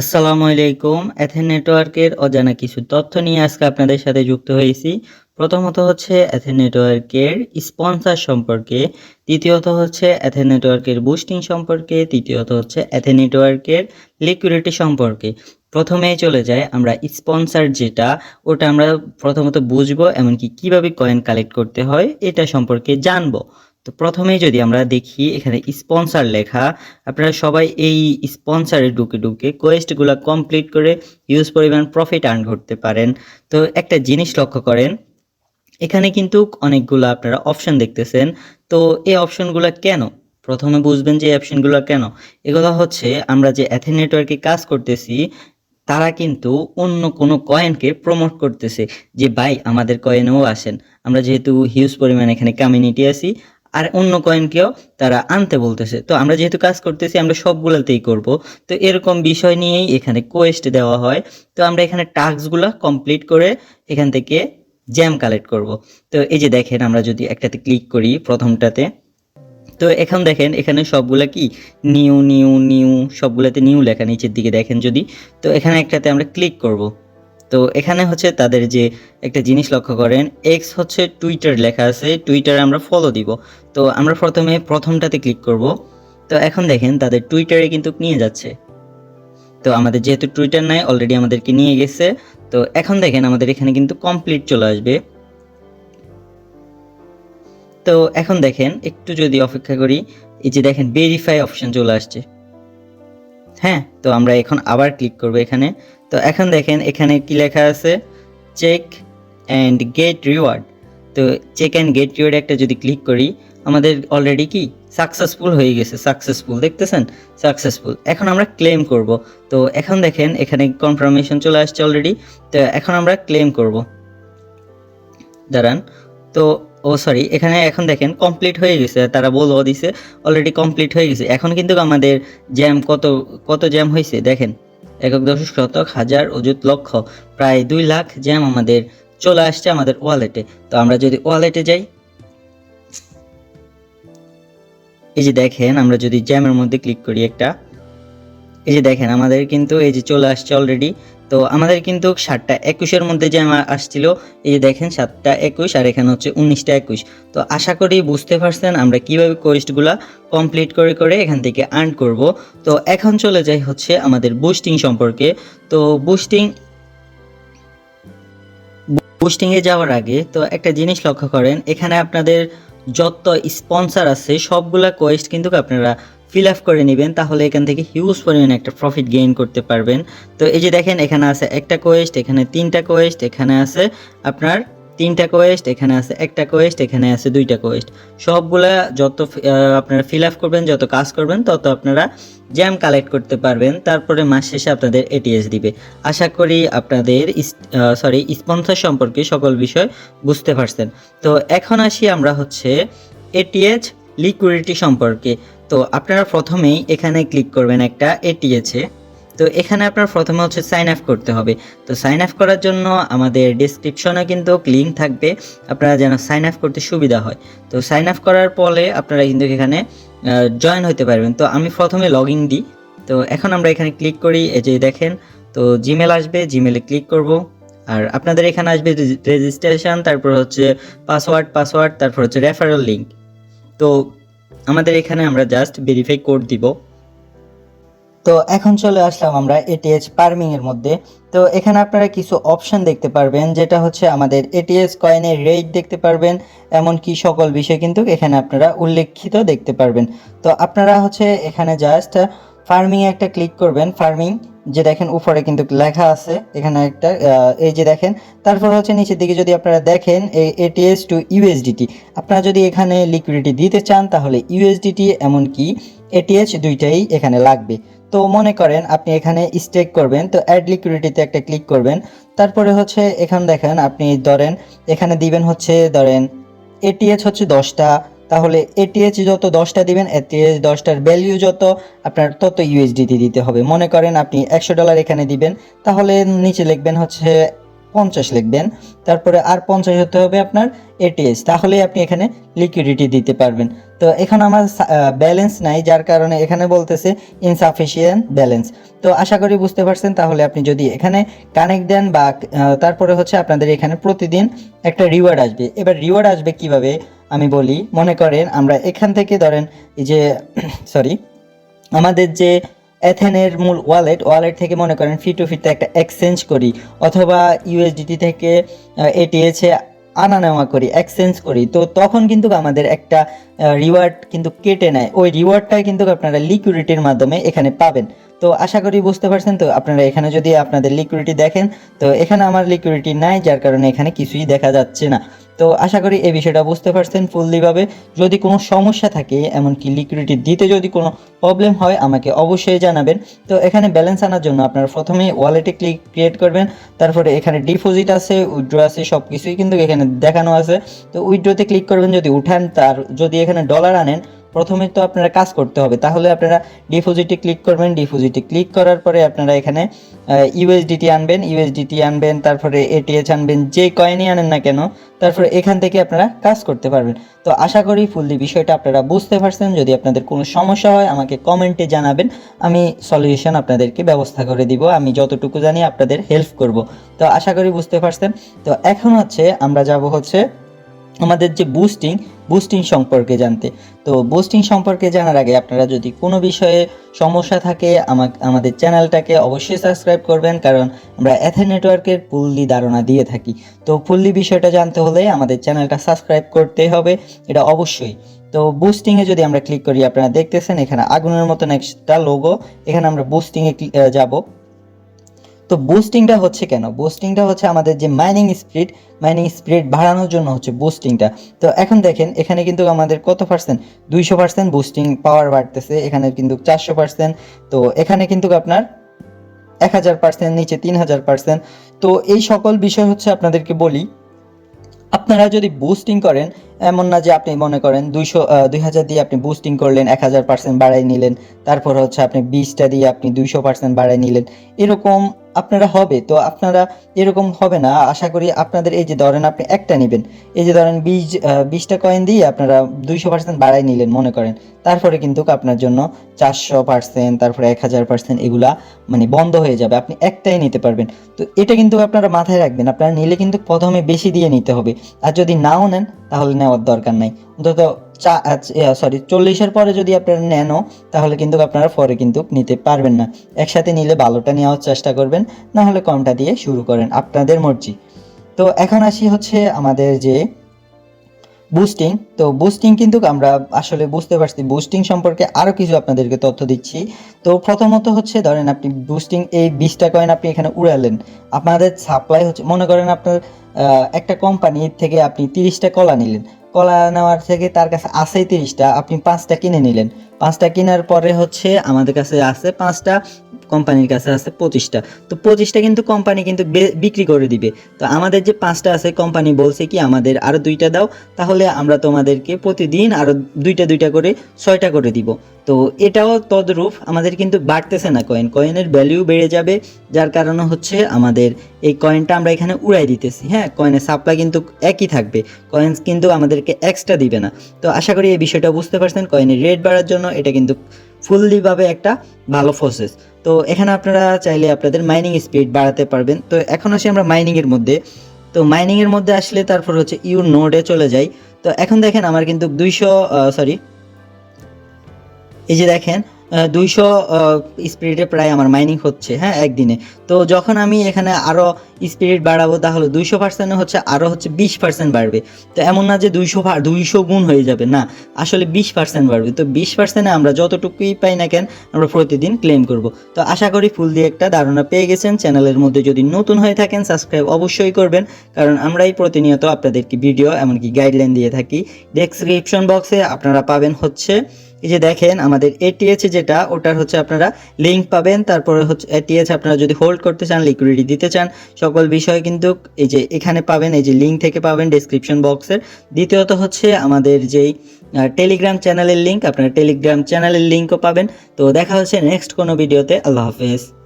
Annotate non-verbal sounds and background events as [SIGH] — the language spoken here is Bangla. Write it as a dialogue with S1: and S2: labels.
S1: আসসালামু আলাইকুম। এথেন নেটওয়ার্কের অজানা কিছু তথ্য নিয়ে আজকে আপনাদের সাথে যুক্ত হয়েছি। প্রথমত হচ্ছে এথেন নেটওয়ার্কের স্পন্সর সম্পর্কে, দ্বিতীয়ত হচ্ছে এথেন নেটওয়ার্কের বুস্টিং সম্পর্কে, তৃতীয়ত হচ্ছে এথেন নেটওয়ার্কের লিকুইডিটি সম্পর্কে। প্রথমেই চলে যায় আমরা স্পন্সর যেটা, ওটা আমরা প্রথমত বুঝব, এমনকি কীভাবে কয়েন কালেক্ট করতে হয়, এটা সম্পর্কে জানব। তো প্রথমেই যদি আমরা দেখি, এখানে স্পন্সর লেখা, আপনারা সবাই এই স্পন্সরে ঢুকে ঢুকে কোয়েস্টগুলো কমপ্লিট করে ইউজ পরিমাণ প্রফিট আর্ন করতে পারেন। তো একটা জিনিস লক্ষ্য করেন, এখানে কিন্তু অনেকগুলো আপনারা অপশন দেখতেছেন। তো এই অপশনগুলো কেন? প্রথমে বুঝবেন যে অপশনগুলো কেন? এগুলো হচ্ছে আমরা যে অ্যাথেন নেটওয়ার্কে কাজ করতেছি, তারা কিন্তু অন্য কোনো কয়েনকে প্রমোট করতেছে যে, ভাই, আমাদের কয়েনেও আসেন। আমরা যেহেতু হিউজ পরিমাণ এখানে কমিউনিটি আছি আর অন্য কয়েনকেও তারা আনতে বলতেছে। তো আমরা যেহেতু কাজ করতেছি, আমরা সবগুলোতেই করব। তো এরকম বিষয় নিয়েই এখানে কোয়েস্ট দেওয়া হয়। তো আমরা এখানে টাস্কগুলো কমপ্লিট করে এখান থেকে জ্যাম কালেক্ট করব। তো এই যে দেখেন, আমরা যদি একটাতে ক্লিক করি প্রথমটাতে, তো এখন দেখেন, এখানে সবগুলা কি? নিউ নিউ নিউ সবগুলাতে নিউ লেখা নিচের দিকে দেখেন যদি। তো এখানে একটাতে আমরা ক্লিক করব। তো এখানে হচ্ছে তাদের যে একটা জিনিস লক্ষ্য করেন এক্স হচ্ছে টুইটার লেখা আছে টুইটারে আমরা ফলো দিব। তো আমরা প্রথমে প্রথমটাতে ক্লিক করব। তো এখন দেখেন তাদের টুইটারে কিন্তু নিয়ে যাচ্ছে। তো আমাদের যেহেতু টুইটার নাই অলরেডি আমাদেরকে নিয়ে গেছে। তো এখন দেখেন আমাদের এখানে কিন্তু কমপ্লিট চলে আসবে। তো এখন দেখেন, একটু যদি অপেক্ষা করি, এই যে দেখেন ভেরিফাই অপশন চলে আসছে। হ্যাঁ তো আমরা এখন আবার ক্লিক করব এখানে। তো এখন দেখেন, এখানে কি লেখা আছে? চেক অ্যান্ড গেট রিওয়ার্ড তো চেক অ্যান্ড গেট রিওয়ার্ড একটা যদি ক্লিক করি, আমাদের অলরেডি কি? সাকসেসফুল হয়ে গেছে সাকসেসফুল দেখতেছেন? সাকসেসফুল এখন আমরা ক্লেম করব। তো এখন দেখেন, এখানে কনফার্মেশন চলে আসছে অলরেডি তো এখন আমরা ক্লেম করব। দাঁড়ান। তো ও সরি এখানে এখন দেখেন কমপ্লিট হয়ে গেছে, তারা বলও দিছে অলরেডি কমপ্লিট হয়ে গেছে। এখন কিন্তু আমাদের জ্যাম কত কত জ্যাম হয়েছে, দেখেন। একক দশক শতক, হাজার, অযুত লক্ষ, প্রায় দুই লাখ জ্যাম আমাদের চলে আসছে আমাদের ওয়ালেটে তো আমরা যদি ওয়ালেটে যাই, এই যে দেখেন, আমরা যদি জ্যামের মধ্যে ক্লিক করি একটা, এই যে দেখেন, আমাদের কিন্তু এই যে চলে আসছে অলরেডি তো আমাদের কিন্তু সাতটা একুশের মধ্যে যে আমার আসছিল, এই যে দেখেন সাতটা একুশ আর এখানে হচ্ছে উনিশটা একুশ। তো আশা করি বুঝতে পারছেন আমরা কীভাবে কোয়েস্টগুলো কমপ্লিট করে করে এখান থেকে আর্ন করব। তো এখন চলে যাই হচ্ছে আমাদের বুস্টিং সম্পর্কে। তো বুস্টিং বুস্টিংয়ে যাওয়ার আগে তো একটা জিনিস লক্ষ্য করেন, এখানে আপনাদের যত স্পন্সর আছে সবগুলা কোয়েস্ট কিন্তু আপনারা ফিল আপ করে নেবেন, তাহলে এখান থেকে হিউজ পরিমাণে একটা প্রফিট গেইন করতে পারবেন। তো এই যে দেখেন, এখানে আছে একটা কোয়েস্ট এখানে তিনটা কোয়েস্ট এখানে আছে আপনার তিনটা কোয়েস্ট এখানে আছে একটা কোয়েস্ট এখানে আছে দুইটা কোয়েস্ট সবগুলা যত আপনারা ফিল আপ করবেন, যত কাজ করবেন, তত আপনারা জ্যাম কালেক্ট করতে পারবেন। তারপরে মাস শেষে আপনাদের এটিএস দিবে। আশা করি আপনাদের সরি স্পন্সর সম্পর্কে সকল বিষয় বুঝতে পারছেন। তো এখন আসি আমরা হচ্ছে এটিএস লিকুইডিটি সম্পর্কে। তো আপনারা প্রথমেই এখানে ক্লিক করবেন একটা এটিএচে তো এখানে আপনার প্রথমে হচ্ছে সাইন আপ করতে হবে। তো সাইন আপ করার জন্য আমাদের ডিসক্রিপশনে কিন্তু লিঙ্ক থাকবে। আপনারা যেন সাইন আপ করতে সুবিধা হয়। তো সাইন আপ করার পরে আপনারা কিন্তু এখানে জয়েন হতে পারবেন। তো আমি প্রথমে লগ ইন দিই। তো এখন আমরা এখানে ক্লিক করি। এই যে দেখেন, তো জিমেল আসবে। জিমেলে ক্লিক করব। আর আপনাদের এখানে আসবে রেজিস্ট্রেশন, তারপর হচ্ছে পাসওয়ার্ড পাসওয়ার্ড তারপর হচ্ছে রেফারেল লিঙ্ক তো আমাদের এখানে আমরা জাস্ট ভেরিফাই কোড দিব। তো এখন চলে আসলাম আমরা এটিএস পার্মিং এর মধ্যে। তো এখানে আপনারা কিছু অপশন দেখতে পারবেন, যেটা হচ্ছে আমাদের এটিএস কয়েনের রেট দেখতে পারবেন, এমনকি সকল বিষয় কিন্তু এখানে আপনারা উল্লেখিত দেখতে পারবেন। তো আপনারা হচ্ছে এখানে জাস্ট ফার্মিং একটা ক্লিক করবেন ফার্মিং যে দেখেন উপরে কিন্তু লেখা আছে, এখানে একটা এই যে দেখেন, তারপর হচ্ছে নিচের দিকে যদি আপনারা দেখেন, এই এটিএস টু ইউএসডিটি আপনারা যদি এখানে লিকুইডিটি দিতে চান, তাহলে ইউএসডিটি এমনকি এটিএচ দুইটাই এখানে লাগবে। তো মনে করেন আপনি এখানে স্টেক করবেন, তো অ্যাড লিকুইডিটিতে একটা ক্লিক করবেন, তারপরে হচ্ছে এখানে দেখেন, আপনি ধরেন, এখানে দিবেন হচ্ছে ধরেন এটিএচ হচ্ছে দশটা তাহলে এটিএচ যত দশটা দিবেন এটিএচ দশটার ভ্যালিউ যত, আপনার তত ইউএসডিটি দিতে হবে। মনে করেন আপনি একশো ডলার এখানে দিবেন, তাহলে নিচে লিখবেন হচ্ছে পঞ্চাশ লিখবেন, তারপরে আর পঞ্চাশ হতে হবে আপনার এটিএস তাহলেই আপনি এখানে লিকুইডিটি দিতে পারবেন। তো এখন আমার ব্যালেন্স নাই, যার কারণে এখানে বলতেছে ইনসাফিসিয়েন্ট ব্যালেন্স তো আশা করি বুঝতে পারছেন, তাহলে আপনি যদি এখানে কানেক্ট দেন বা তারপরে হচ্ছে আপনাদের এখানে প্রতিদিন একটা রিওয়ার্ড আসবে। এবার রিওয়ার্ড আসবে কীভাবে? আমি বলি, মনে করেন আমরা এখান থেকে ধরেন এই যে [CLEARS THROAT] সরি আমাদের যে এথেনের মূল ওয়ালেট ওয়ালেট থেকে মনে করেন ফি টু ফিতে একটা এক্সচেঞ্জ করি, অথবা ইউএসডিটি থেকে এটিএসে আনা নেওয়া করি এক্সচেঞ্জ করি, তো তখন কিন্তু আমাদের একটা রিওয়ার্ড কিন্তু কেটে নেয়। ওই রিওয়ার্ডটাই কিন্তু আপনারা লিকুইডিটির মাধ্যমে এখানে পাবেন। তো আশা করি বুঝতে পারছেন তো। আপনারা এখানে যদি আপনাদের লিকুইডিটি দেখেন, তো এখানে আমার লিকুইডিটি নাই, যার কারণে এখানে কিছুই দেখা যাচ্ছে না। তো আশা করি এই বিষয়টা বুঝতে পারছেন ফুললিভাবে। যদি কোনো সমস্যা থাকে, এমনকি লিকুইডিটি দিতে যদি কোনো প্রবলেম হয়, আমাকে অবশ্যই জানাবেন। তো এখানে ব্যালেন্স আনার জন্য আপনারা প্রথমে ওয়ালেটে ক্লিক ক্রিয়েট করবেন। তারপরে এখানে ডিপোজিট আছে উইথড্র আছে সব কিছুই কিন্তু এখানে দেখানো আছে। তো উইথড্রতে ক্লিক করবেন, যদি উঠান, তার যদি এখানে ডলার আনেন প্রথমে তো আপনারা কাজ করতে হবে। তাহলে আপনারা ডিপোজিটে ক্লিক করবেন। ডিপোজিটে ক্লিক করার পরে আপনারা এখানে ইউএসডিটি আনবেন। ইউএসডিটি আনবেন, তারপরে এটিএচ আনবেন, যে কয়েনই আনেন না কেন, তারপরে এখান থেকে আপনারা কাজ করতে পারবেন। তো আশা করি ফুললি বিষয়টা আপনারা বুঝতে পারছেন। যদি আপনাদের কোনো সমস্যা হয়, আমাকে কমেন্টে জানাবেন। আমি সলিউশন আপনাদেরকে ব্যবস্থা করে দিব। আমি যতটুকু জানি আপনাদের হেল্প করব। তো আশা করি বুঝতে পারছেন। তো এখন হচ্ছে আমরা যাব হচ্ছে আমাদের যে বুস্টিং বুস্টিং সম্পর্কে জানতে। তো বুস্টিং সম্পর্কে জানার আগে আপনারা যদি কোনো বিষয়ে সমস্যা থাকে আমাদের চ্যানেলটাকে অবশ্যই সাবস্ক্রাইব করবেন, কারণ আমরা এথে নেটওয়ার্কের ফুললি ধারণা দিয়ে থাকি। তো ফুললি বিষয়টা জানতে হলে আমাদের চ্যানেলটা সাবস্ক্রাইব করতে হবে, এটা অবশ্যই। তো বুস্টিংয়ে যদি আমরা ক্লিক করি, আপনারা দেখতেছেন এখানে আগুনের মতন একটা লোগো এখানে আমরা বুস্টিংয়ে যাব। তো বুস্টিংটা হচ্ছে কেন? বুস্টিংটা হচ্ছে আমাদের যে মাইনিং স্পিড মাইনিং স্পিড বাড়ানোর জন্য হচ্ছে বুস্টিংটা তো এখন দেখেন, এখানে কিন্তু আমাদের কত পার্সেন্ট দুইশো পার্সেন্ট বুস্টিং পাওয়ার বাড়তেছে, এখানে কিন্তু চারশো পার্সেন্ট তো এখানে কিন্তু আপনার এক হাজার পার্সেন্ট নিচে তিন হাজার পার্সেন্ট তো এই সকল বিষয় হচ্ছে আপনাদেরকে বলি, আপনারা যদি বুস্টিং করেন, এমন না যে আপনি মনে করেন দুইশো দুই হাজার দিয়ে আপনি বুস্টিং করলেন, এক হাজার পার্সেন্ট বাড়াই নিলেন, তারপর হচ্ছে আপনি বিশটা দিয়ে আপনি দুইশো পার্সেন্ট বাড়াই নিলেন। এরকম আপনারা হবে, তো আপনারা এরকম হবে না। আশা করি আপনাদের এই যে ধরেন আপনি একটা নেবেন, এই যে ধরেন বিশ বিশটা কয়েন দিয়ে আপনারা দুইশো পার্সেন্ট বাড়াই নিলেন মনে করেন। তারপরে কিন্তু আপনার জন্য চারশো পার্সেন্ট তারপরে এক হাজার পার্সেন্ট এগুলা মানে বন্ধ হয়ে যাবে, আপনি একটাই নিতে পারবেন। তো এটা কিন্তু আপনারা মাথায় রাখবেন, আপনারা নিলে কিন্তু প্রথমে বেশি দিয়ে নিতে হবে। আর যদি নাও নেন, তাহলে নেওয়ার দরকার নাই। অন্তত চা সরি চল্লিশের পরে যদি আপনারা নেনও তাহলে কিন্তু আপনারা পরে কিন্তু নিতে পারবেন না। একসাথে নিলে ভালোটা নেওয়ার চেষ্টা করবেন, না হলে কমটা দিয়ে শুরু করেন আপনাদের মর্জি। তো এখন আসি হচ্ছে আমাদের যে বুস্টিং তো বুস্টিং কিন্তু আমরা আসলে বুঝতে পারছি বুস্টিং সম্পর্কে আরও কিছু আপনাদেরকে তথ্য দিচ্ছি। তো প্রথমত হচ্ছে, ধরেন আপনি বুস্টিং এই বিশটা কয়েন আপনি এখানে উড়ালেন। আপনাদের সাপ্লাই হচ্ছে, মনে করেন আপনার একটা কোম্পানি থেকে আপনি তিরিশটা কলা নিলেন। কলা নেওয়ার থেকে তার কাছে আছেই তিরিশটা, আপনি পাঁচটা কিনে নিলেন। পাঁচটা কেনার পরে হচ্ছে আমাদের কাছে আছে পাঁচটা। কোম্পানির কাছে আছে পঁচিশটা। তো পঁচিশটা কিন্তু কোম্পানি কিন্তু বিক্রি করে দিবে। তো আমাদের যে পাঁচটা আছে কোম্পানি বলছে কি, আমাদের আরও দুইটা দাও, তাহলে আমরা তোমাদেরকে প্রতিদিন আরও দুইটা দুইটা করে, ছয়টা করে দিব। তো এটাও তদ্রূপ, আমাদের কিন্তু বাড়তেছে না কয়েন কয়েনের ভ্যালিউ বেড়ে যাবে, যার কারণে হচ্ছে আমাদের এই কয়েনটা আমরা এখানে উড়াই দিতেছি। হ্যাঁ কয়েনের সাপ্লাই কিন্তু একই থাকবে। কয়েন্স কিন্তু আমাদেরকে এক্সট্রা দিবে না। তো আশা করি এই বিষয়টা বুঝতে পারছেন। কয়েনের রেট বাড়ার জন্য এটা কিন্তু ফুললিভাবে একটা ভালো প্রসেস তো এখানে আপনারা চাইলে আপনাদের মাইনিং স্পিড বাড়াতে পারবেন। তো এখন আসি আমরা মাইনিংয়ের মধ্যে। তো মাইনিংয়ের মধ্যে আসলে তারপর হচ্ছে ইউ নোডে চলে যাই। তো এখন দেখেন আমার কিন্তু দুইশো সরি এই যে দেখেন দুইশো স্পিরিটে প্রায় আমার মাইনিং হচ্ছে হ্যাঁ একদিনে। তো যখন আমি এখানে আরও স্পিরিট বাড়াবো, তাহলে দুইশো পার্সেন্ট হচ্ছে আরও হচ্ছে বিশ পার্সেন্ট বাড়বে। তো এমন না যে দুইশো দুইশো গুণ হয়ে যাবে, না। আসলে বিশ পার্সেন্ট বাড়বে। তো বিশ পার্সেন্টে আমরা যতটুকুই পাই না কেন, আমরা প্রতিদিন ক্লেম করব। তো আশা করি ফুল দিয়ে একটা ধারণা পেয়ে গেছেন। চ্যানেলের মধ্যে যদি নতুন হয়ে থাকেন সাবস্ক্রাইব অবশ্যই করবেন। কারণ আমরাই প্রতিনিয়ত আপনাদেরকে ভিডিও এমনকি গাইডলাইন দিয়ে থাকি। ডেসক্রিপশন বক্সে আপনারা পাবেন হচ্ছে এই যে দেখেন, আমাদের এটিএচ যেটা, ওটার হচ্ছে আপনারা লিঙ্ক পাবেন। তারপরে হচ্ছে এটিএচ আপনারা যদি হোল্ড করতে চান লিকুইডিটি দিতে চান, সকল বিষয় কিন্তু এই যে এখানে পাবেন, এই যে লিঙ্ক থেকে পাবেন ডেসক্রিপশন বক্সের দ্বিতীয়ত হচ্ছে আমাদের যেই টেলিগ্রাম চ্যানেলের লিঙ্ক আপনারা টেলিগ্রাম চ্যানেলের লিঙ্কও পাবেন। তো দেখা হচ্ছে নেক্সট কোনো ভিডিওতে আল্লাহ হাফেজ।